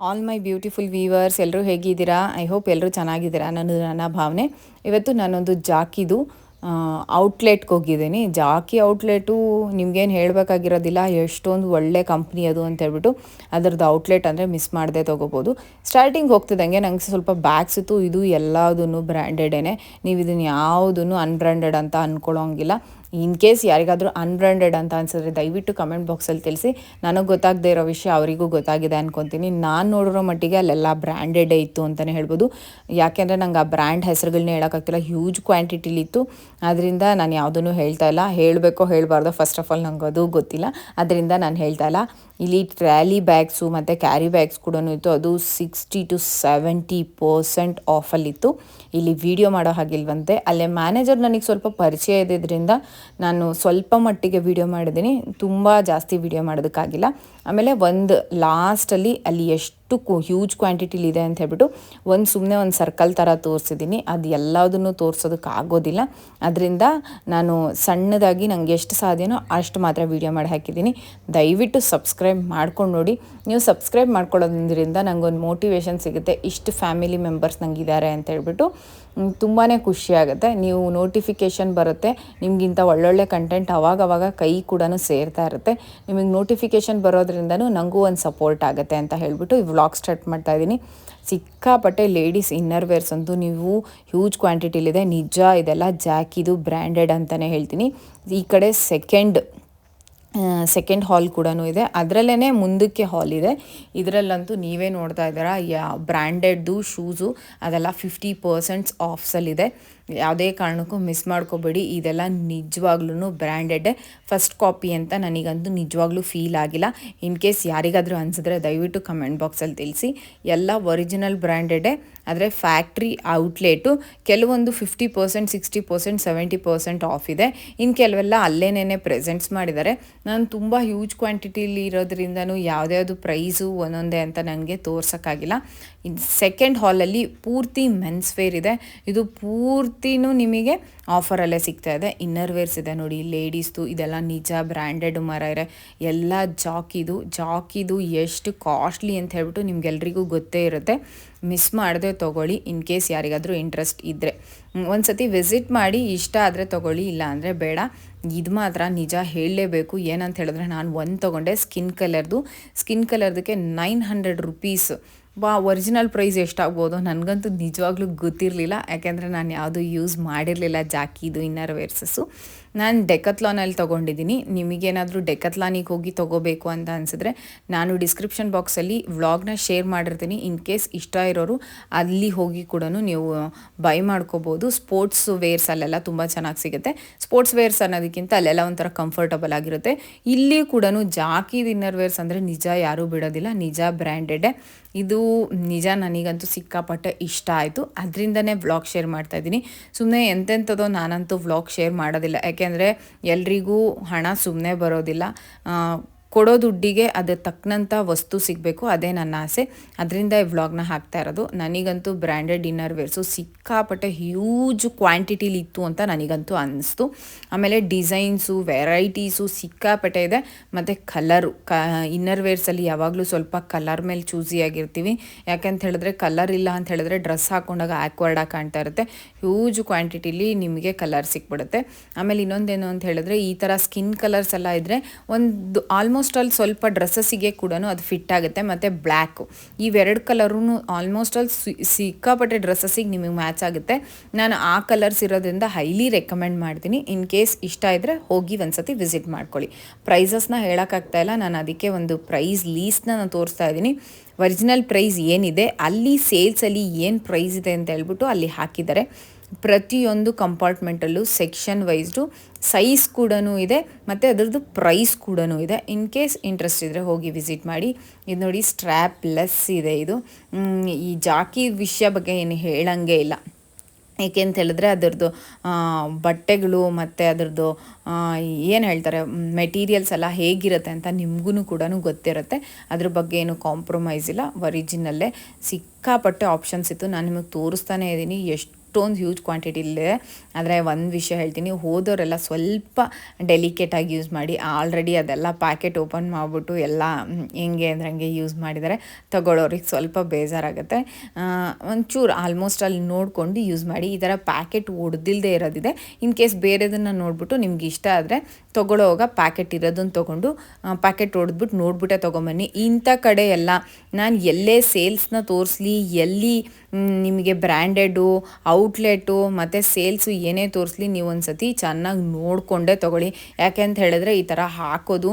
All my beautiful viewers ಎಲ್ಲರೂ ಹೇಗಿದ್ದೀರಾ? I hope ಎಲ್ಲರೂ ಚೆನ್ನಾಗಿದ್ದೀರಾ ನನ್ನ ನನ್ನ ಭಾವನೆ. ಇವತ್ತು ನಾನೊಂದು ಜಾಕಿದು ಔಟ್ಲೆಟ್ಗೆ ಹೋಗಿದ್ದೀನಿ. ಜಾಕಿ ಔಟ್ಲೆಟು ನಿಮ್ಗೇನು ಹೇಳಬೇಕಾಗಿರೋದಿಲ್ಲ, ಎಷ್ಟೊಂದು ಒಳ್ಳೆ ಕಂಪ್ನಿ ಅದು ಅಂತ ಹೇಳ್ಬಿಟ್ಟು ಅದರದ್ದು ಔಟ್ಲೆಟ್ ಅಂದರೆ ಮಿಸ್ ಮಾಡದೆ ತೊಗೋಬೋದು. ಸ್ಟಾರ್ಟಿಂಗ್ ಹೋಗ್ತಿದ್ದಂಗೆ ನಂಗೆ ಸ್ವಲ್ಪ ಬ್ಯಾಗ್ಸ್ ಇತ್ತು ಇದು ಎಲ್ಲದೂ ಬ್ರ್ಯಾಂಡೆಡೇ ನೀವು ಇದನ್ನು ಯಾವುದನ್ನು ಅನ್ಬ್ರ್ಯಾಂಡೆಡ್ ಅಂತ ಅಂದ್ಕೊಳ್ಳೋಂಗಿಲ್ಲ ಇನ್ ಕೇಸ್ ಯಾರಿಗಾದರೂ ಅನ್ಬ್ರ್ಯಾಂಡೆಡ್ ಅಂತ ಅನ್ಸಿದ್ರೆ ದಯವಿಟ್ಟು ಕಮೆಂಟ್ ಬಾಕ್ಸಲ್ಲಿ ತಿಳಿಸಿ. ನನಗೆ ಗೊತ್ತಾಗದೇ ಇರೋ ವಿಷಯ ಅವರಿಗೂ ಗೊತ್ತಾಗಿದೆ ಅನ್ಕೊತೀನಿ. ನಾನು ನೋಡಿರೋ ಮಟ್ಟಿಗೆ ಅಲ್ಲೆಲ್ಲ ಬ್ರ್ಯಾಂಡೆಡೇ ಇತ್ತು ಅಂತಲೇ ಹೇಳ್ಬೋದು. ಯಾಕೆಂದರೆ ನಂಗೆ ಆ ಬ್ರ್ಯಾಂಡ್ ಹೆಸರುಗಳನ್ನ ಹೇಳೋಕ್ಕಾಗ್ತಿಲ್ಲ. ಹ್ಯೂಜ್ ಕ್ವಾಂಟಿಟಿಲಿತ್ತು ಅದರಿಂದ ನಾನು ಯಾವುದನ್ನು ಹೇಳ್ತಾ ಇಲ್ಲ. ಹೇಳಬೇಕೋ ಹೇಳಬಾರ್ದು ಫಸ್ಟ್ ಆಫ್ ಆಲ್ ನಂಗೆ ಅದು ಗೊತ್ತಿಲ್ಲ. ಅದರಿಂದ ನಾನು ಹೇಳ್ತಾ ಇಲ್ಲ. ಇಲ್ಲಿ ಟ್ರ್ಯಾಲಿ ಬ್ಯಾಗ್ಸು ಮತ್ತು ಕ್ಯಾರಿ ಬ್ಯಾಗ್ಸ್ ಕೂಡ ಇತ್ತು. ಅದು ಸಿಕ್ಸ್ಟಿ ಟು ಸೆವೆಂಟಿ ಪರ್ಸೆಂಟ್ ಆಫಲ್ಲಿತ್ತು ಇಲ್ಲಿ ವಿಡಿಯೋ ಮಾಡೋ ಹಾಗಿಲ್ವಂತೆ. ಅಲ್ಲೇ ಮ್ಯಾನೇಜರ್ ನನಗೆ ಸ್ವಲ್ಪ ಪರಿಚಯ ಇದ್ದಿದ್ದರಿಂದ ನಾನು ಸ್ವಲ್ಪ ಮಟ್ಟಿಗೆ ವಿಡಿಯೋ ಮಾಡಿದ್ದೀನಿ. ತುಂಬ ಜಾಸ್ತಿ ವಿಡಿಯೋ ಮಾಡೋದಕ್ಕಾಗಿಲ್ಲ. ಆಮೇಲೆ ಒಂದು ಲಾಸ್ಟಲ್ಲಿ ಅಲ್ಲಿ ಎಷ್ಟು ಕು ಹ್ಯೂಜ್ ಕ್ವಾಂಟಿಟಿಲಿದೆ ಅಂತ ಹೇಳ್ಬಿಟ್ಟು ಒಂದು ಸುಮ್ಮನೆ ಒಂದು ಸರ್ಕಲ್ ಥರ ತೋರಿಸಿದ್ದೀನಿ. ಅದು ಎಲ್ಲದನ್ನು ತೋರಿಸೋದಕ್ಕೆ ಆಗೋದಿಲ್ಲ. ಅದರಿಂದ ನಾನು ಸಣ್ಣದಾಗಿ ನನಗೆ ಎಷ್ಟು ಸಾಧ್ಯನೋ ಅಷ್ಟು ಮಾತ್ರ ವೀಡಿಯೋ ಮಾಡಿ ಹಾಕಿದ್ದೀನಿ. ದಯವಿಟ್ಟು ಸಬ್ಸ್ಕ್ರೈಬ್ ಮಾಡ್ಕೊಂಡು ನೋಡಿ. ನೀವು ಸಬ್ಸ್ಕ್ರೈಬ್ ಮಾಡ್ಕೊಳ್ಳೋದ್ರಿಂದ ನನಗೊಂದು ಮೋಟಿವೇಶನ್ ಸಿಗುತ್ತೆ. ಇಷ್ಟು ಫ್ಯಾಮಿಲಿ ಮೆಂಬರ್ಸ್ ನಂಗಿದ್ದಾರೆ ಅಂತ ಹೇಳ್ಬಿಟ್ಟು ತುಂಬಾ ಖುಷಿಯಾಗುತ್ತೆ ನೀವು ನೋಟಿಫಿಕೇಷನ್ ಬರುತ್ತೆ. ನಿಮಗಿಂತ ಒಳ್ಳೊಳ್ಳೆ ಕಂಟೆಂಟ್ ಅವಾಗವಾಗ ಕೈ ಕೂಡ ಸೇರ್ತಾ ಇರುತ್ತೆ. ನಿಮಗೆ ನೋಟಿಫಿಕೇಷನ್ ಬರೋದ್ರಿಂದನೂ ನನಗೂ ಒಂದು ಸಪೋರ್ಟ್ ಆಗುತ್ತೆ ಅಂತ ಹೇಳಿಬಿಟ್ಟು ಈ ವ್ಲಾಗ್ ಸ್ಟಾರ್ಟ್ ಮಾಡ್ತಾ ಇದ್ದೀನಿ. ಸಿಕ್ಕಾಪಟ್ಟೆ ಲೇಡೀಸ್ ಇನ್ನರ್ ವೇರ್ಸ್ ಅಂತೂ ನೀವು ಹ್ಯೂಜ್ ಕ್ವಾಂಟಿಟಿಲಿದೆ ನಿಜ ಇದೆಲ್ಲ ಜಾಕಿದು ಬ್ರ್ಯಾಂಡೆಡ್ ಅಂತಲೇ ಹೇಳ್ತೀನಿ. ಈ ಕಡೆ ಸೆಕೆಂಡ್ ಸೆಕೆಂಡ್ ಹಾಲ್ ಕೂಡ ಇದೆ. ಅದರಲ್ಲೇ ಮುಂದಕ್ಕೆ ಹಾಲ್ ಇದೆ. ಇದರಲ್ಲಂತೂ ನೀವೇ ನೋಡ್ತಾ ಇದ್ದೀರಾ, ಯಾ ಬ್ರ್ಯಾಂಡೆಡ್ದು ಶೂಸು ಅದೆಲ್ಲ ಫಿಫ್ಟಿ ಪರ್ಸೆಂಟ್ಸ್ ಆಫ್ಸಲ್ಲಿದೆ ಯಾವುದೇ ಕಾರಣಕ್ಕೂ ಮಿಸ್ ಮಾಡ್ಕೋಬೇಡಿ. ಇದೆಲ್ಲ ನಿಜವಾಗ್ಲೂ ಬ್ರ್ಯಾಂಡೆಡ್ ಫಸ್ಟ್ ಕಾಪಿ ಅಂತ ನನಗಂತೂ ನಿಜವಾಗ್ಲೂ ಫೀಲ್ ಆಗಿಲ್ಲ. ಇನ್ ಕೇಸ್ ಯಾರಿಗಾದರೂ ಅನಿಸಿದ್ರೆ ದಯವಿಟ್ಟು ಕಮೆಂಟ್ ಬಾಕ್ಸಲ್ಲಿ ತಿಳಿಸಿ. ಎಲ್ಲ ಒರಿಜಿನಲ್ ಬ್ರ್ಯಾಂಡೆಡೇ ಆದರೆ ಫ್ಯಾಕ್ಟ್ರಿ ಔಟ್ಲೆಟು ಕೆಲವೊಂದು fifty percent sixty percent seventy percent off ಇದೆ. ಇನ್ನು ಕೆಲವೆಲ್ಲ ಅಲ್ಲೇನೇ ಪ್ರೆಸೆಂಟ್ಸ್ ಮಾಡಿದ್ದಾರೆ. ನಾನು ತುಂಬ ಹ್ಯೂಜ್ ಕ್ವಾಂಟಿಟಿಲಿ ಇರೋದ್ರಿಂದನೂ ಯಾವುದ್ಯಾವುದು ಪ್ರೈಸು ಒಂದೊಂದೇ ಅಂತ ನನಗೆ ತೋರ್ಸೋಕ್ಕಾಗಿಲ್ಲ. ಇನ್ನು ಸೆಕೆಂಡ್ ಹಾಲಲ್ಲಿ ಪೂರ್ತಿ ಮೆನ್ಸ್ ವೇರ್ ಇದೆ ಇದು ಪೂರ್ತಿನೂ ನಿಮಗೆ ಆಫರಲ್ಲೇ ಸಿಗ್ತಾ ಇದೆ. ಇನ್ನರ್ ವೇರ್ಸ್ ಇದೆ ನೋಡಿ, ಲೇಡೀಸ್ದು ಇದೆಲ್ಲ ನಿಜ ಬ್ರ್ಯಾಂಡೆಡ್ ಮರ ಇದೆ. ಎಲ್ಲ ಜಾಕಿದು ಜಾಕಿದು ಎಷ್ಟು ಕಾಸ್ಟ್ಲಿ ಅಂತ ಹೇಳ್ಬಿಟ್ಟು ನಿಮ್ಗೆಲ್ರಿಗೂ ಗೊತ್ತೇ ಇರುತ್ತೆ. ಮಿಸ್ ಮಾಡದೆ ತೊಗೊಳ್ಳಿ ಇನ್ ಕೇಸ್ ಯಾರಿಗಾದರೂ ಇಂಟ್ರೆಸ್ಟ್ ಇದ್ದರೆ ಒಂದು ಸತಿ ವಿಸಿಟ್ ಮಾಡಿ, ಇಷ್ಟ ಆದರೆ ತೊಗೊಳ್ಳಿ ಇಲ್ಲ ಅಂದರೆ ಬೇಡ. ಇದು ಮಾತ್ರ ನಿಜ ಹೇಳಲೇಬೇಕು. ಏನಂತ ಹೇಳಿದ್ರೆ, ನಾನು ಒಂದು ತೊಗೊಂಡೆ ಸ್ಕಿನ್ ಕಲರ್ದು ಸ್ಕಿನ್ ಕಲರ್ದಕ್ಕೆ ನೈನ್ ಹಂಡ್ರೆಡ್ ರುಪೀಸ್ ಬಾ ಒರಿಜಿನಲ್ ಪ್ರೈಸ್ ಎಷ್ಟಾಗ್ಬೋದು? ನನಗಂತೂ ನಿಜವಾಗ್ಲೂ ಗೊತ್ತಿರಲಿಲ್ಲ. ಯಾಕೆಂದರೆ ನಾನು ಯಾವುದು ಯೂಸ್ ಮಾಡಿರಲಿಲ್ಲ ಜಾಕಿದು ಇನ್ನರ್ ವೇರ್ಸಸ್ಸು ನಾನು ಡೆಕತ್ಲಾನಲ್ಲಿ ತೊಗೊಂಡಿದ್ದೀನಿ. ನಿಮಗೇನಾದರೂ ಡೆಕತ್ಲಾನಿಗೆ ಹೋಗಿ ತೊಗೋಬೇಕು ಅಂತ ಅನಿಸಿದ್ರೆ ನಾನು ಡಿಸ್ಕ್ರಿಪ್ಷನ್ ಬಾಕ್ಸಲ್ಲಿ ವ್ಲಾಗ್ನ ಶೇರ್ ಮಾಡಿರ್ತೀನಿ. ಇನ್ ಕೇಸ್ ಇಷ್ಟ ಇರೋರು ಅಲ್ಲಿ ಹೋಗಿ ಕೂಡ ನೀವು ಬೈ ಮಾಡ್ಕೋಬೋದು. ಸ್ಪೋರ್ಟ್ಸ್ ವೇರ್ಸ್ ಅಲ್ಲೆಲ್ಲ ತುಂಬ ಚೆನ್ನಾಗಿ ಸಿಗುತ್ತೆ. ಸ್ಪೋರ್ಟ್ಸ್ ವೇರ್ಸ್ ಅನ್ನೋದಕ್ಕಿಂತ ಅಲ್ಲೆಲ್ಲ ಒಂಥರ ಕಂಫರ್ಟಬಲ್ ಆಗಿರುತ್ತೆ. ಇಲ್ಲಿ ಕೂಡ ಜಾಕಿದ ಇನ್ನರ್ ವೇರ್ಸ್ ಅಂದರೆ ನಿಜ ಯಾರೂ ಬಿಡೋದಿಲ್ಲ. ನಿಜ ಬ್ರ್ಯಾಂಡೆಡೇ ಇದು ನಿಜ ನನಗಂತೂ ಸಿಕ್ಕಾಪಟ್ಟೆ ಇಷ್ಟ ಆಯಿತು. ಅದರಿಂದನೇ ವ್ಲಾಗ್ ಶೇರ್ ಮಾಡ್ತಾ ಇದ್ದೀನಿ. ಸುಮ್ಮನೆ ಎಂತೆಂಥದೋ ನಾನಂತೂ ವ್ಲಾಗ್ ಶೇರ್ ಮಾಡೋದಿಲ್ಲ. ಯಾಕೆಂದರೆ ಎಲ್ರಿಗೂ ಹಣ ಸುಮ್ಮನೆ ಬರೋದಿಲ್ಲ. ಕೊಡೋ ದುಡ್ಡಿಗೆ ಅದು ತಕ್ಕನಂಥ ವಸ್ತು ಸಿಗಬೇಕು, ಅದೇ ನನ್ನ ಆಸೆ. ಅದರಿಂದ ಈ ವ್ಲಾಗ್ನ ಹಾಕ್ತಾ ಇರೋದು. ನನಗಂತೂ ಬ್ರ್ಯಾಂಡೆಡ್ ಇನ್ನರ್ ವೇರ್ಸು ಸಿಕ್ಕಾಪಟ್ಟೆ ಹ್ಯೂಜ್ ಕ್ವಾಂಟಿಟಿಲಿ ಇತ್ತು ಅಂತ ನನಗಂತೂ ಅನ್ನಿಸ್ತು. ಆಮೇಲೆ ಡಿಸೈನ್ಸು, ವೆರೈಟೀಸು ಸಿಕ್ಕಾಪಟ್ಟೆ ಇದೆ. ಮತ್ತು ಕಲರು, ಕ, ಇನ್ನರ್ ವೇರ್ಸಲ್ಲಿ ಯಾವಾಗಲೂ ಸ್ವಲ್ಪ ಕಲರ್ ಮೇಲೆ ಚೂಸಿಯಾಗಿರ್ತೀವಿ ಯಾಕಂತ ಹೇಳಿದ್ರೆ ಕಲರ್ ಇಲ್ಲ ಅಂತ ಹೇಳಿದ್ರೆ ಡ್ರೆಸ್ ಹಾಕೊಂಡಾಗ ಆ್ಯಕ್ವರ್ಡಾಗಿ ಕಾಣ್ತಾ ಇರುತ್ತೆ. ಹ್ಯೂಜ್ ಕ್ವಾಂಟಿಟಿಲಿ ನಿಮಗೆ ಕಲರ್ ಸಿಕ್ಬಿಡುತ್ತೆ. ಆಮೇಲೆ ಇನ್ನೊಂದೇನು ಅಂತ ಹೇಳಿದ್ರೆ ಈ ಥರ ಸ್ಕಿನ್ ಕಲರ್ಸ್ ಎಲ್ಲ ಇದ್ದರೆ ಒಂದು ಆಲ್ಮೋಸ್ಟ್ ಆಲ್ಮೋಸ್ಟ್ ಅಲ್ಲಿ ಸ್ವಲ್ಪ ಡ್ರೆಸ್ಸಸ್ಸಿಗೆ ಕೂಡ ಅದು ಫಿಟ್ ಆಗುತ್ತೆ. ಮತ್ತು ಬ್ಲ್ಯಾಕು ಇವೆರಡು ಕಲರೂ ಆಲ್ಮೋಸ್ಟ್ ಅಲ್ಲಿ ಸಿಕ್ಕಾಪಟ್ಟೆ ಡ್ರೆಸ್ಸಸ್ಸಿಗೆ ನಿಮಗೆ ಮ್ಯಾಚ್ ಆಗುತ್ತೆ. ನಾನು ಆ ಕಲರ್ಸ್ ಇರೋದ್ರಿಂದ ಹೈಲಿ ರೆಕಮೆಂಡ್ ಮಾಡ್ತೀನಿ. ಇನ್ ಕೇಸ್ ಇಷ್ಟ ಇದ್ದರೆ ಹೋಗಿ ಒಂದ್ಸತಿ ವಿಸಿಟ್ ಮಾಡ್ಕೊಳ್ಳಿ. ಪ್ರೈಸಸ್ನ ಹೇಳೋಕ್ಕಾಗ್ತಾ ಇಲ್ಲ. ನಾನು ಅದಕ್ಕೆ ಒಂದು ಪ್ರೈಸ್ ಲೀಸ್ಟ್ನ ನಾನು ತೋರಿಸ್ತಾ ಇದ್ದೀನಿ. ಒರಿಜಿನಲ್ ಪ್ರೈಸ್ ಏನಿದೆ, ಅಲ್ಲಿ ಸೇಲ್ಸಲ್ಲಿ ಏನು ಪ್ರೈಸ್ ಇದೆ ಅಂತ ಹೇಳ್ಬಿಟ್ಟು ಅಲ್ಲಿ ಹಾಕಿದ್ದಾರೆ. ಪ್ರತಿಯೊಂದು ಕಂಪಾರ್ಟ್ಮೆಂಟಲ್ಲೂ ಸೆಕ್ಷನ್ ವೈಸ್ಡು ಸೈಜ್ ಕೂಡ ಇದೆ, ಮತ್ತು ಅದರದ್ದು ಪ್ರೈಸ್ ಕೂಡ ಇದೆ. ಇನ್ ಕೇಸ್ ಇಂಟ್ರೆಸ್ಟ್ ಇದ್ದರೆ ಹೋಗಿ ವಿಸಿಟ್ ಮಾಡಿ. ಇದು ನೋಡಿ ಸ್ಟ್ರ್ಯಾಪ್ ಲೆಸ್ ಇದೆ. ಇದು ಈ ಜಾಕಿ ವಿಷಯ ಬಗ್ಗೆ ಏನು ಹೇಳಂಗೆ ಇಲ್ಲ. ಏಕೆ ಅಂತ ಹೇಳಿದ್ರೆ ಅದರದ್ದು ಬಟ್ಟೆಗಳು ಮತ್ತು ಅದರದ್ದು ಏನು ಹೇಳ್ತಾರೆ ಮೆಟೀರಿಯಲ್ಸ್ ಎಲ್ಲ ಹೇಗಿರುತ್ತೆ ಅಂತ ನಿಮಗೂ ಕೂಡ ಗೊತ್ತಿರುತ್ತೆ. ಅದ್ರ ಬಗ್ಗೆ ಏನು ಕಾಂಪ್ರಮೈಸ್ ಇಲ್ಲ. ಒರಿಜಿನಲ್ಲೇ ಸಿಕ್ಕಾಪಟ್ಟೆ ಆಪ್ಷನ್ಸ್ ಇತ್ತು. ನಾನು ನಿಮಗೆ ತೋರಿಸ್ತಾನೇ ಇದ್ದೀನಿ ಎಷ್ಟು ಅಷ್ಟೊಂದು ಹ್ಯೂಜ್ ಕ್ವಾಂಟಿಟಿ ಇಲ್ಲ ಆದರೆ ಒಂದು ವಿಷಯ ಹೇಳ್ತೀನಿ, ಹೋದವರೆಲ್ಲ ಸ್ವಲ್ಪ ಡೆಲಿಕೇಟಾಗಿ ಯೂಸ್ ಮಾಡಿ ಆಲ್ರೆಡಿ ಅದೆಲ್ಲ ಪ್ಯಾಕೆಟ್ ಓಪನ್ ಮಾಡಿಬಿಟ್ಟು ಎಲ್ಲ ಹೆಂಗೆ ಅಂದ್ರೆ ಹಂಗೆ ಯೂಸ್ ಮಾಡಿದರೆ. ತಗೊಳ್ಳೋರಿಗೆ ಸ್ವಲ್ಪ ಬೇಜಾರಾಗುತ್ತೆ. ಒಂಚೂರು ಆಲ್ಮೋಸ್ಟ್ ಅಲ್ಲಿ ನೋಡಿಕೊಂಡು ಯೂಸ್ ಮಾಡಿ, ಈ ಥರ ಪ್ಯಾಕೆಟ್ ಒಡೆದಿಲ್ಲದೆ ಇರೋದಿದೆ. ಇನ್ ಕೇಸ್ ಬೇರೆದನ್ನು ನೋಡಿಬಿಟ್ಟು ನಿಮ್ಗೆ ಇಷ್ಟ ಆದರೆ ತೊಗೊಳ್ಳೋವಾಗ ಪ್ಯಾಕೆಟ್ ಇರೋದನ್ನು ತೊಗೊಂಡು ಪ್ಯಾಕೆಟ್ ಹೊಡೆದ್ಬಿಟ್ಟು ನೋಡ್ಬಿಟ್ಟೆ ತೊಗೊಂಬನ್ನಿ. ಇಂಥ ಕಡೆ ಎಲ್ಲ ನಾನು ಎಲ್ಲೇ ಸೇಲ್ಸ್ನ ತೋರಿಸ್ಲಿ, ಎಲ್ಲಿ ನಿಮಗೆ ಬ್ರ್ಯಾಂಡೆಡು ಔಟ್ಲೆಟು ಮತ್ತು ಸೇಲ್ಸು ಏನೇ ತೋರಿಸ್ಲಿ ನೀವು ಒಂದು ಸತಿ ಚೆನ್ನಾಗಿ ನೋಡಿಕೊಂಡೇ ತೊಗೊಳ್ಳಿ. ಯಾಕೆ ಅಂತ ಹೇಳಿದ್ರೆ ಈ ಥರ ಹಾಕೋದು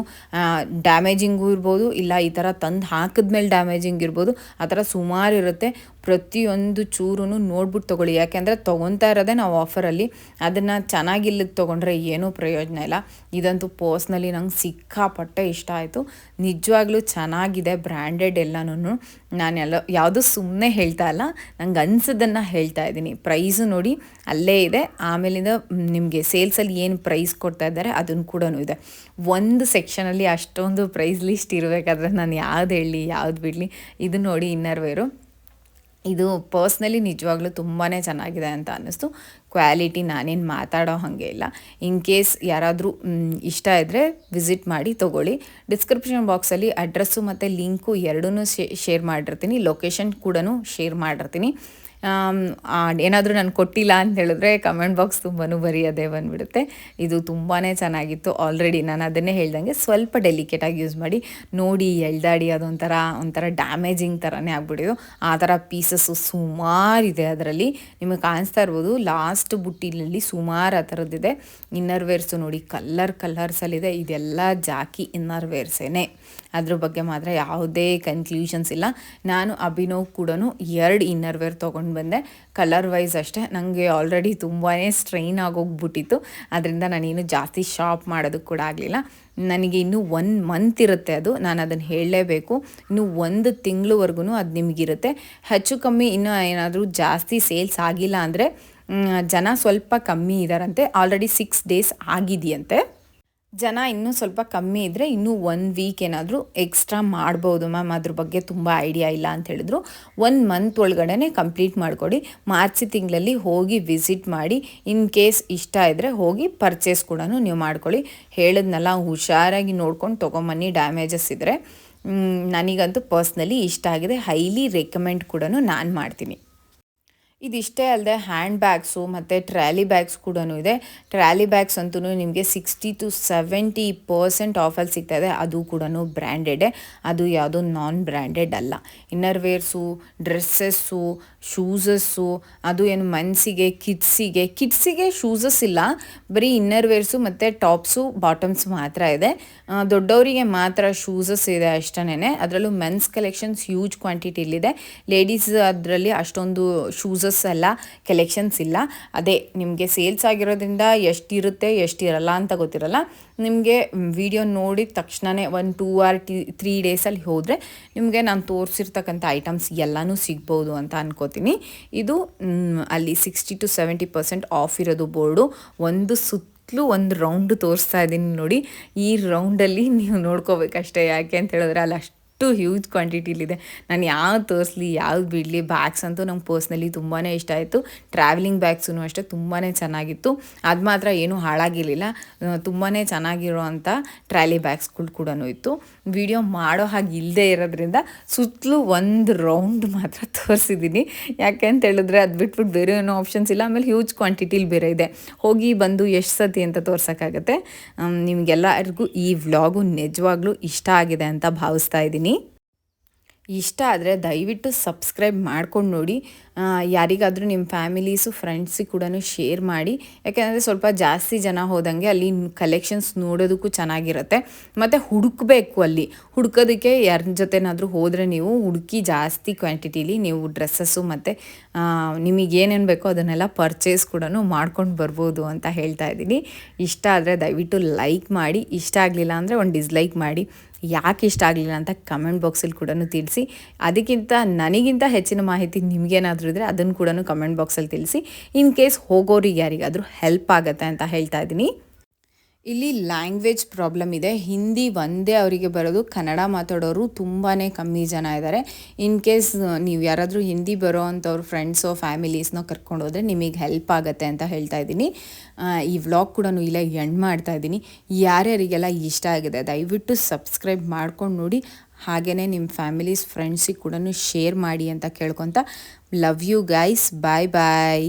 ಡ್ಯಾಮೇಜಿಂಗು ಇರ್ಬೋದು, ಇಲ್ಲ ಈ ಥರ ತಂದು ಹಾಕಿದ್ಮೇಲೆ ಡ್ಯಾಮೇಜಿಂಗ್ ಇರ್ಬೋದು, ಆ ಥರ ಸುಮಾರು ಇರುತ್ತೆ. ಪ್ರತಿಯೊಂದು ಚೂರು ನೋಡ್ಬಿಟ್ಟು ತೊಗೊಳ್ಳಿ. ಯಾಕೆಂದರೆ ತೊಗೊತಾ ಇರೋದೇ ನಾವು ಆಫರಲ್ಲಿ ಅದನ್ನು ಚೆನ್ನಾಗಿಲ್ಲದ ತೊಗೊಂಡ್ರೆ ಏನೂ ಪ್ರಯೋಜನ ಇಲ್ಲ. ಇದಂತೂ ಪರ್ಸ್ನಲಿ ನಂಗೆ ಸಿಕ್ಕಾಪಟ್ಟೆ ಇಷ್ಟ ಆಯಿತು. ನಿಜವಾಗ್ಲೂ ಚೆನ್ನಾಗಿದೆ ಬ್ರ್ಯಾಂಡೆಡ್ ಎಲ್ಲನೂ ನಾನೆಲ್ಲ ಯಾವುದೂ ಸುಮ್ಮನೆ ಹೇಳ್ತಾ ಇಲ್ಲ. ನಂಗೆ ಅನ್ಸೋದನ್ನು ಹೇಳ್ತಾ ಇದ್ದೀನಿ. ಪ್ರೈಸು ನೋಡಿ ಅಲ್ಲೇ ಇದೆ. ಆಮೇಲಿಂದ ನಿಮಗೆ ಸೇಲ್ಸಲ್ಲಿ ಏನು ಪ್ರೈಸ್ ಕೊಡ್ತಾ ಇದ್ದಾರೆ ಅದನ್ನು ಕೂಡ ಇದೆ. ಒಂದು ಸೆಕ್ಷನಲ್ಲಿ ಅಷ್ಟೊಂದು ಪ್ರೈಸ್ ಲಿಸ್ಟ್ ಇರಬೇಕಾದ್ರೆ ನಾನು ಯಾವ್ದು ಹೇಳಲಿ ಯಾವ್ದು ಬಿಡಲಿ. ಇದು ನೋಡಿ ಇನ್ನರ್ ವೇರು ಇದು ಪರ್ಸ್ನಲಿ ನಿಜವಾಗ್ಲೂ ತುಂಬಾ ಚೆನ್ನಾಗಿದೆ ಅಂತ ಅನ್ನಿಸ್ತು. ಕ್ವಾಲಿಟಿ ನಾನೇನು ಮಾತಾಡೋ ಹಾಗೆ ಇಲ್ಲ. ಇನ್ ಕೇಸ್ ಯಾರಾದರೂ ಇಷ್ಟ ಇದ್ದರೆ ವಿಸಿಟ್ ಮಾಡಿ, ತೊಗೊಳ್ಳಿ. ಡಿಸ್ಕ್ರಿಪ್ಷನ್ ಬಾಕ್ಸಲ್ಲಿ ಅಡ್ರೆಸ್ಸು ಮತ್ತು ಲಿಂಕು ಎರಡೂ ಶೇರ್ ಮಾಡಿರ್ತೀನಿ. ಲೊಕೇಶನ್ ಕೂಡ ಶೇರ್ ಮಾಡಿರ್ತೀನಿ. ಏನಾದರೂ ನಾನು ಕೊಟ್ಟಿಲ್ಲ ಅಂತ ಹೇಳಿದ್ರೆ ಕಮೆಂಟ್ ಬಾಕ್ಸ್ ತುಂಬಾ ಬರೆಯೋದೇ ಬಂದುಬಿಡುತ್ತೆ. ಇದು ತುಂಬಾ ಚೆನ್ನಾಗಿತ್ತು. ಆಲ್ರೆಡಿ ನಾನು ಅದನ್ನೇ ಹೇಳ್ದಂಗೆ ಸ್ವಲ್ಪ ಡೆಲಿಕೇಟಾಗಿ ಯೂಸ್ ಮಾಡಿ, ನೋಡಿ ಎಳ್ದಾಡಿ ಅದೊಂಥರ ಒಂಥರ ಡ್ಯಾಮೇಜಿಂಗ್ ಥರನೇ ಆಗ್ಬಿಡೋದು. ಆ ಥರ ಪೀಸಸ್ಸು ಸುಮಾರಿದೆ ಅದರಲ್ಲಿ. ನಿಮಗೆ ಕಾಣಿಸ್ತಾ ಇರ್ಬೋದು ಲಾಸ್ಟ್ ಬುಟ್ಟಿಲಲ್ಲಿ ಸುಮಾರು ಆ ಥರದ್ದಿದೆ ಇನ್ನರ್ ವೇರ್ಸು ನೋಡಿ ಕಲ್ಲರ್ ಕಲರ್ಸಲ್ಲಿದೆ ಇದೆಲ್ಲ ಜಾಕಿ ಇನ್ನರ್ ವೇರ್ಸೇನೆ ಅದ್ರ ಬಗ್ಗೆ ಮಾತ್ರ ಯಾವುದೇ ಕನ್ಕ್ಲೂಷನ್ಸ್ ಇಲ್ಲ. ನಾನು ಅಭಿನವ್ ಕೂಡ ಎರಡು ಇನ್ನರ್ ವೇರ್ ತೊಗೊಂಡು ಬಂದೆ. ಕಲರ್ ವೈಸ್ ಅಷ್ಟೇ. ನನಗೆ ಆಲ್ರೆಡಿ ತುಂಬಾ ಸ್ಟ್ರೈನ್ ಆಗೋಗ್ಬಿಟ್ಟಿತ್ತು. ಅದರಿಂದ ನಾನೇನು ಜಾಸ್ತಿ ಶಾಪ್ ಮಾಡೋದಕ್ಕೆ ಕೂಡ ಆಗಲಿಲ್ಲ. ನನಗೆ ಇನ್ನೂ ಒನ್ ಮಂತ್ ಇರುತ್ತೆ ಅದು. ನಾನು ಅದನ್ನು ಹೇಳಲೇಬೇಕು. ಇನ್ನು ಒಂದು ತಿಂಗಳವರೆಗೂ ಅದು ನಿಮಗಿರುತ್ತೆ. ಹೆಚ್ಚು ಕಮ್ಮಿ ಇನ್ನೂ ಏನಾದರೂ ಜಾಸ್ತಿ ಸೇಲ್ಸ್ ಆಗಿಲ್ಲ ಅಂದರೆ ಜನ ಸ್ವಲ್ಪ ಕಮ್ಮಿ ಇದ್ದಾರಂತೆ ಆಲ್ರೆಡಿ ಸಿಕ್ಸ್ ಡೇಸ್ ಆಗಿದೆಯಂತೆ. ಜನ ಇನ್ನೂ ಸ್ವಲ್ಪ ಕಮ್ಮಿ ಇದ್ದರೆ ಇನ್ನೂ ಒನ್ ವೀಕ್ ಏನಾದರೂ ಎಕ್ಸ್ಟ್ರಾ ಮಾಡ್ಬೋದು ಮ್ಯಾಮ್ ಅದ್ರ ಬಗ್ಗೆ ತುಂಬ ಐಡಿಯಾ ಇಲ್ಲ ಅಂತ ಹೇಳಿದ್ರು. ಒನ್ ಮಂತ್ ಒಳಗಡೆ ಕಂಪ್ಲೀಟ್ ಮಾಡಿಕೊಡಿ. ಮಾರ್ಚ್ ತಿಂಗಳಲ್ಲಿ ಹೋಗಿ ವಿಸಿಟ್ ಮಾಡಿ. ಇನ್ ಕೇಸ್ ಇಷ್ಟ ಇದ್ದರೆ ಹೋಗಿ ಪರ್ಚೇಸ್ ಕೂಡ ನೀವು ಮಾಡ್ಕೊಳ್ಳಿ ಹೇಳಿದ್ನಲ್ಲ, ಹುಷಾರಾಗಿ ನೋಡ್ಕೊಂಡು ತೊಗೊಂಬನ್ನಿ ಡ್ಯಾಮೇಜಸ್ ಇದ್ದರೆ ನನಗಂತೂ ಪರ್ಸ್ನಲಿ ಇಷ್ಟ ಆಗಿದೆ. ಹೈಲಿ ರೆಕಮೆಂಡ್ ಕೂಡ ನಾನು ಮಾಡ್ತೀನಿ. ಇದಿಷ್ಟೇ ಅಲ್ಲದೆ ಹ್ಯಾಂಡ್ ಬ್ಯಾಗ್ಸು ಮತ್ತು ಟ್ರ್ಯಾಲಿ ಬ್ಯಾಗ್ಸ್ ಕೂಡ ಇದೆ. ಟ್ರ್ಯಾಲಿ ಬ್ಯಾಗ್ಸ್ ಅಂತೂ ನಿಮಗೆ ಸಿಕ್ಸ್ಟಿ ಟು ಸೆವೆಂಟಿ ಪರ್ಸೆಂಟ್ ಆಫಲ್ಲಿ ಸಿಗ್ತಾ ಇದೆ ಅದು ಕೂಡ ಬ್ರ್ಯಾಂಡೆಡೇ ಅದು ಯಾವುದೋ ನಾನ್ ಬ್ರ್ಯಾಂಡೆಡ್ ಅಲ್ಲ ಇನ್ನರ್ ವೇರ್ಸು ಡ್ರೆಸ್ಸಸ್ಸು ಶೂಸಸ್ಸು ಅದು ಏನು ಮನ್ಸಿಗೆ ಕಿಡ್ಸಿಗೆ ಕಿಡ್ಸಿಗೆ ಶೂಸಸ್ ಇಲ್ಲ. ಬರೀ ಇನ್ನರ್ ವೇರ್ಸು ಮತ್ತು ಟಾಪ್ಸು ಬಾಟಮ್ಸ್ ಮಾತ್ರ ಇದೆ. ದೊಡ್ಡವರಿಗೆ ಮಾತ್ರ ಶೂಸಸ್ ಇದೆ ಅಷ್ಟೇ ಅದರಲ್ಲೂ ಮೆನ್ಸ್ ಕಲೆಕ್ಷನ್ಸ್ ಹ್ಯೂಜ್ ಕ್ವಾಂಟಿಟಿಲಿದೆ ಲೇಡೀಸ್ ಅದರಲ್ಲಿ ಅಷ್ಟೊಂದು ಶೂಸಸ್ ಎಲ್ಲ ಕಲೆಕ್ಷನ್ಸ್ ಇಲ್ಲ. ಅದೇ, ನಿಮಗೆ ಸೇಲ್ಸ್ ಆಗಿರೋದ್ರಿಂದ ಎಷ್ಟಿರುತ್ತೆ, ಎಷ್ಟಿರಲ್ಲ ಅಂತ ಗೊತ್ತಿರಲ್ಲ. ನಿಮಗೆ ವಿಡಿಯೋ ನೋಡಿದ ತಕ್ಷಣವೇ ಒಂದು ಟೂ ಆರ್ ಟಿ ತ್ರೀ ಡೇಸಲ್ಲಿ ಹೋದರೆ ನಿಮಗೆ ನಾನು ತೋರಿಸಿರ್ತಕ್ಕಂಥ ಐಟಮ್ಸ್ ಎಲ್ಲನೂ ಸಿಗ್ಬೋದು ಅಂತ ಅನ್ಕೋತೀನಿ. ಇದು ಅಲ್ಲಿ sixty to seventy percent off ಇರೋದು ಬೋರ್ಡು ಒಂದು ಸುತ್ತಲೂ ಒಂದು ರೌಂಡ್ ತೋರಿಸ್ತಾ ಇದ್ದೀನಿ ನೋಡಿ. ಈ ರೌಂಡಲ್ಲಿ ನೀವು ನೋಡ್ಕೋಬೇಕಷ್ಟೇ ಯಾಕೆ ಅಂತ ಹೇಳಿದ್ರೆ ಅಲ್ಲಿ ಅಷ್ಟು ಹ್ಯೂಜ್ ಕ್ವಾಂಟಿಟಿಲಿದೆ ನಾನು ಯಾವ್ದು ತೋರಿಸ್ಲಿ, ಯಾವ್ದು ಬಿಡಲಿ ಬ್ಯಾಗ್ಸ್ ಅಂತೂ ನಂಗೆ ಪರ್ಸ್ನಲಿ ತುಂಬಾ ಇಷ್ಟ ಆಯಿತು. ಟ್ರಾವೆಲಿಂಗ್ ಬ್ಯಾಗ್ಸೂ ಅಷ್ಟೇ ತುಂಬಾ ಚೆನ್ನಾಗಿತ್ತು. ಅದು ಮಾತ್ರ ಏನೂ ಹಾಳಾಗಿರಲಿಲ್ಲ. ತುಂಬಾ ಚೆನ್ನಾಗಿರೋ ಅಂಥ ಟ್ರಾಲಿ ಬ್ಯಾಗ್ಸ್ಗಳು ಕೂಡ ಇತ್ತು. ವಿಡಿಯೋ ಮಾಡೋ ಹಾಗೆ ಇಲ್ಲದೆ ಇರೋದ್ರಿಂದ ಸುತ್ತಲೂ ಒಂದು ರೌಂಡ್ ಮಾತ್ರ ತೋರಿಸಿದ್ದೀನಿ ಯಾಕೆ ಅಂತ ಹೇಳಿದ್ರೆ ಅದು ಬಿಟ್ಬಿಟ್ಟು ಬೇರೆ ಏನೋ ಆಪ್ಷನ್ಸ್ ಇಲ್ಲ. ಆಮೇಲೆ ಹ್ಯೂಜ್ ಕ್ವಾಂಟಿಟಿಲಿ ಬೇರೆ ಇದೆ. ಹೋಗಿ ಬಂದು ಎಷ್ಟು ಸತಿ ಅಂತ ತೋರ್ಸೋಕ್ಕಾಗತ್ತೆ? ನಿಮಗೆಲ್ಲರಿಗೂ ಈ ವ್ಲಾಗು ನಿಜವಾಗ್ಲೂ ಇಷ್ಟ ಆಗಿದೆ ಅಂತ ಭಾವಿಸ್ತಾ ಇದ್ದೀನಿ. ಇಷ್ಟ ಆದರೆ ದಯವಿಟ್ಟು ಸಬ್ಸ್ಕ್ರೈಬ್ ಮಾಡ್ಕೊಂಡು ನೋಡಿ. ಯಾರಿಗಾದರೂ ನಿಮ್ಮ ಫ್ಯಾಮಿಲೀಸು ಫ್ರೆಂಡ್ಸಿಗೆ ಕೂಡ ಶೇರ್ ಮಾಡಿ. ಯಾಕೆಂದರೆ ಸ್ವಲ್ಪ ಜಾಸ್ತಿ ಜನ ಹೋದಂಗೆ ಅಲ್ಲಿ ಕಲೆಕ್ಷನ್ಸ್ ನೋಡೋದಕ್ಕೂ ಚೆನ್ನಾಗಿರುತ್ತೆ. ಮತ್ತು ಹುಡುಕಬೇಕು ಅಲ್ಲಿ. ಹುಡುಕೋದಕ್ಕೆ ಯಾರ ಜೊತೆನಾದರೂ ಹೋದರೆ ನೀವು ಹುಡುಕಿ ಜಾಸ್ತಿ ಕ್ವಾಂಟಿಟಿಲಿ ನೀವು ಡ್ರೆಸ್ಸಸ್ಸು ಮತ್ತು ನಿಮಗೆ ಏನೇನು ಬೇಕೋ ಅದನ್ನೆಲ್ಲ ಪರ್ಚೇಸ್ ಕೂಡ ಮಾಡ್ಕೊಂಡು ಬರ್ಬೋದು ಅಂತ ಹೇಳ್ತಾ ಇದ್ದೀನಿ. ಇಷ್ಟ ಆದರೆ ದಯವಿಟ್ಟು ಲೈಕ್ ಮಾಡಿ. ಇಷ್ಟ ಆಗಲಿಲ್ಲ ಅಂದರೆ ಒಂದು ಡಿಸ್ಲೈಕ್ ಮಾಡಿ. ಯಾಕೆ ಇಷ್ಟ ಆಗಲಿಲ್ಲ ಅಂತ ಕಮೆಂಟ್ ಬಾಕ್ಸಲ್ಲಿ ಕೂಡ ತಿಳಿಸಿ. ಅದಕ್ಕಿಂತ ನನಗಿಂತ ಹೆಚ್ಚಿನ ಮಾಹಿತಿ ನಿಮಗೇನಾದರೂ ಇದ್ದರೆ ಅದನ್ನು ಕೂಡ ಕಮೆಂಟ್ ಬಾಕ್ಸಲ್ಲಿ ತಿಳಿಸಿ. ಇನ್ ಕೇಸ್ ಹೋಗೋರಿಗೆ ಯಾರಿಗಾದರೂ ಹೆಲ್ಪ್ ಆಗುತ್ತೆ ಅಂತ ಹೇಳ್ತಾ ಇದ್ದೀನಿ. ಇಲ್ಲಿ ಲ್ಯಾಂಗ್ವೇಜ್ ಪ್ರಾಬ್ಲಮ್ ಇದೆ. ಹಿಂದಿ ಒಂದೇ ಅವರಿಗೆ ಬರೋದು, ಕನ್ನಡ ಮಾತಾಡೋರು ತುಂಬಾ ಕಮ್ಮಿ ಜನ ಇದ್ದಾರೆ ಇನ್ ಕೇಸ್ ನೀವು ಯಾರಾದರೂ ಹಿಂದಿ ಬರೋ ಅಂಥವ್ರ ಫ್ರೆಂಡ್ಸೋ ಫ್ಯಾಮಿಲೀಸ್ನೋ ಕರ್ಕೊಂಡು ಹೋದರೆ ನಿಮಗೆ ಹೆಲ್ಪ್ ಆಗುತ್ತೆ ಅಂತ ಹೇಳ್ತಾ ಇದ್ದೀನಿ. ಈ ವ್ಲಾಗ್ ಕೂಡ ಇಲ್ಲ ಎಂಡ್ ಮಾಡ್ತಾ ಇದ್ದೀನಿ. ಯಾರ್ಯಾರಿಗೆಲ್ಲ ಇಷ್ಟ ಆಗಿದೆ, ದಯವಿಟ್ಟು ಸಬ್ಸ್ಕ್ರೈಬ್ ಮಾಡ್ಕೊಂಡು ನೋಡಿ. ಹಾಗೆಯೇ ನಿಮ್ಮ ಫ್ಯಾಮಿಲೀಸ್ ಫ್ರೆಂಡ್ಸಿಗೆ ಕೂಡ ಶೇರ್ ಮಾಡಿ ಅಂತ ಕೇಳ್ಕೊತ. Love you guys bye bye